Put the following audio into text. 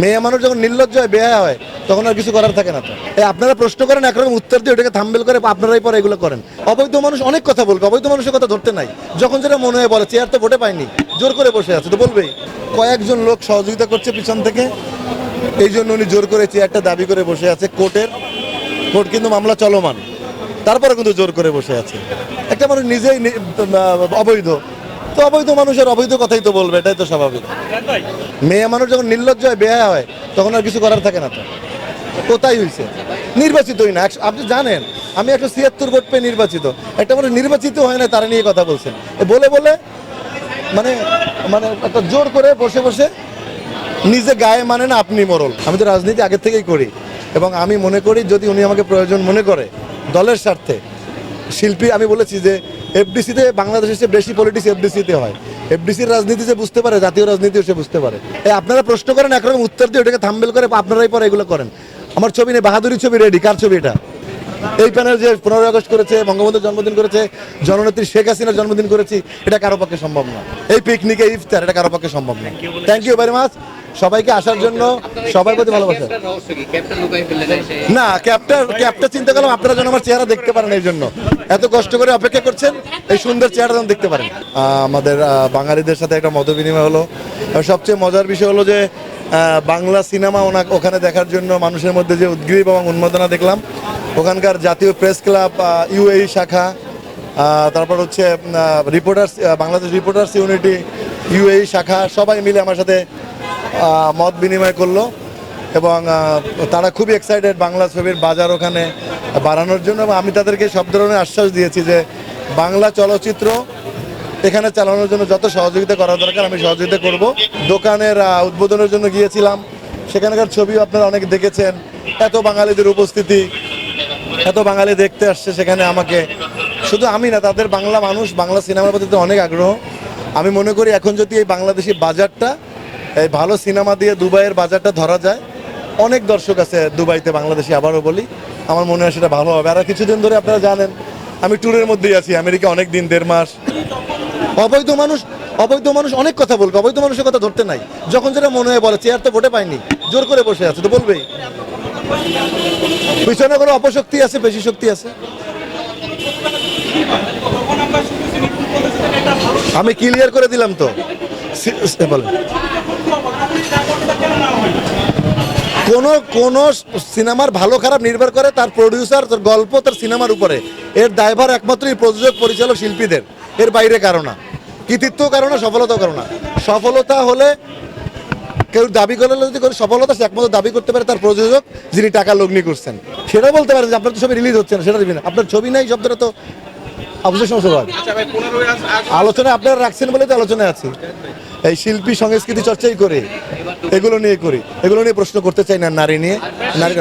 মেয়ে মানুষ যখন নির্লজ্জ হয়, বেহায়া হয়, তখন আর কিছু করার থাকে না তো। আপনারা প্রশ্ন করেন একরকম উত্তর দিয়ে ওটাকে থাম্বেল করে আপনারাই পরে এগুলো করেন। অবৈধ মানুষ অনেক কথা বলবে অবৈধ মানুষের কথা ধরতে নাই। যখন যেটা মনে হয় বলে, চেয়ার তো ভোটে পায়নি জোর করে বসে আছে, তো বলবেই। কয়েকজন লোক সহযোগিতা করছে পিছন থেকে, এই জন্য উনি জোর করে চেয়ারটা দাবি করে বসে আছে কোর্টের। কোর্ট কিন্তু মামলা চলমান, তারপরে কিন্তু জোর করে বসে আছে। একটা মানুষ নিজেই অবৈধ। তো অবৈধ মানুষের অবৈধ কথাই তো বলবে, এটাই তো স্বাভাবিক। মেয়ে মানুষ যখন নির্লজ্জ হয়, বেহায়া হয়, তখন আর কিছু করার থাকে না তো। কোথায় হয়েছে নির্বাচিতই না। আপনি জানেন, আমি একশো ছিয়াত্তর ভোট পেয়ে নির্বাচিত। একটা মানুষ নির্বাচিত হয় না, তারা নিয়ে কথা বলছেন বলে বলে মানে মানে একটা জোর করে বসে বসে নিজে গায়ে মানে না, আপনি মরল। আমি তো রাজনীতি আগের থেকেই করি। এবং আমি মনে করি, যদি উনি আমাকে প্রয়োজন মনে করে, দলের স্বার্থে শিল্পী, আমি বলেছি যে এফডিসিতে বাংলাদেশের চেয়ে বেশি পলিটিক্স এফডিসিতে হয়। এফডিসির রাজনীতি যে বুঝতে পারে, জাতীয় রাজনীতিও সে বুঝতে পারে। এই আপনারা প্রশ্ন করেন একরকম উত্তর দিয়ে ওটাকে থাম্বেল করে আপনারাই পরে এগুলো করেন। আমার ছবি নেই, বাহাদুরি ছবি রেডি কার ছবি এটা? এই প্যানেল যে পনেরোই আগস্ট করেছে, বঙ্গবন্ধুর জন্মদিন করেছে, জননেত্রী শেখ হাসিনার জন্মদিন করেছি, এটা কারও পক্ষে সম্ভব না। এই পিকনিকে ইফতার, এটা কারও পক্ষে সম্ভব না। থ্যাংক ইউ ভেরি মাচ সবাইকে আসার জন্য সবার প্রতি ভালোবাসা। না ক্যাপটা ক্যাপটা চিন্তা করলাম আপনারা যেন আমার চেহারা দেখতে পারেন এই জন্য। এত কষ্ট করে অপেক্ষা করছেন এই সুন্দর চেহারা যেন দেখতে পারেন। আমাদের বাঙালিদের সাথে একটা মত বিনিময় হলো। সবচেয়ে মজার বিষয় হলো যে বাংলা সিনেমা ওনা ওখানে দেখার জন্য মানুষের মধ্যে যে উদ্গ্রীব এবং উন্মাদনা দেখলাম ওখানকার জাতীয় প্রেস ক্লাব ইউএই শাখা তারপর হচ্ছে reporters Bangladesh reporters unity UAE শাখা সবাই মিলে আমার সাথে মত বিনিময় করল এবং তারা খুবই এক্সাইটেড বাংলা ছবির বাজার ওখানে বাড়ানোর জন্য এবং আমি তাদেরকে সব ধরনের আশ্বাস দিয়েছি যে বাংলা চলচ্চিত্র এখানে চালানোর জন্য যত সহযোগিতা করা দরকার আমি সহযোগিতা করব। দোকানের উদ্বোধনের জন্য গিয়েছিলাম। সেখানকার ছবিও আপনারা অনেক দেখেছেন। এত বাঙালিদের উপস্থিতি, এত বাঙালি দেখতে আসছে সেখানে আমাকে। শুধু আমি না, তাদের বাংলা মানুষ, বাংলা সিনেমার প্রতি অনেক আগ্রহ। আমি মনে করি এখন যদি এই বাংলাদেশি বাজারটা এই ভালো সিনেমা দিয়ে দুবাইয়ের বাজারটা ধরা যায়। অনেক দর্শক আছে দুবাইতে, বাংলাদেশে আবারও বলি। আমার মনে হয় সেটা ভালো হবে। আর কিছুদিন ধরে আপনারা জানেন, আমি ট্যুরের মধ্যেই আছি, আমেরিকা অনেক দিন, দেড় মাস। অবৈধ মানুষ অবৈধ মানুষ অনেক কথা বলবে অবৈধ মানুষের কথা ধরতে নাই। যখন যেটা মনে হয় বলে, চেয়ার তো ভোটে পাইনি, জোর করে বসে আছে, তো বলবেই। পিছনে কোনো অপশক্তি আছে, বেশি শক্তি আছে? আমি ক্লিয়ার করে দিলাম তো। বলেন। কোন কোন সিনেমার ভালো খারাপ নির্ভর করে তার প্রডিউসার তার গল্প তার সিনেমার উপরে। এর দায়ভার একমাত্র এই প্রযোজক পরিচালক শিল্পীদের। এর বাইরে কারও না। কৃতিত্ব কারও না সফলতাও কারও না। সফলতা হলে কেউ দাবি করলে যদি করে সফলতা সে একমাত্র দাবি করতে পারে তার প্রযোজক যিনি টাকা লগ্নি করছেন। সেটা বলতে পারেন যে আপনার তো ছবি রিলিজ হচ্ছে না সেটা দিবেন আপনার ছবি নাই শব্দটা তো অবজেকশন স্বভাব আলোচনায় আপনারা রাখছেন বলে তো আলোচনায় আছি। এই শিল্পী সংস্কৃতি চর্চাই করে। এগুলো নিয়ে করি। এগুলো নিয়ে প্রশ্ন করতে চাই না নারী নিয়ে। নারী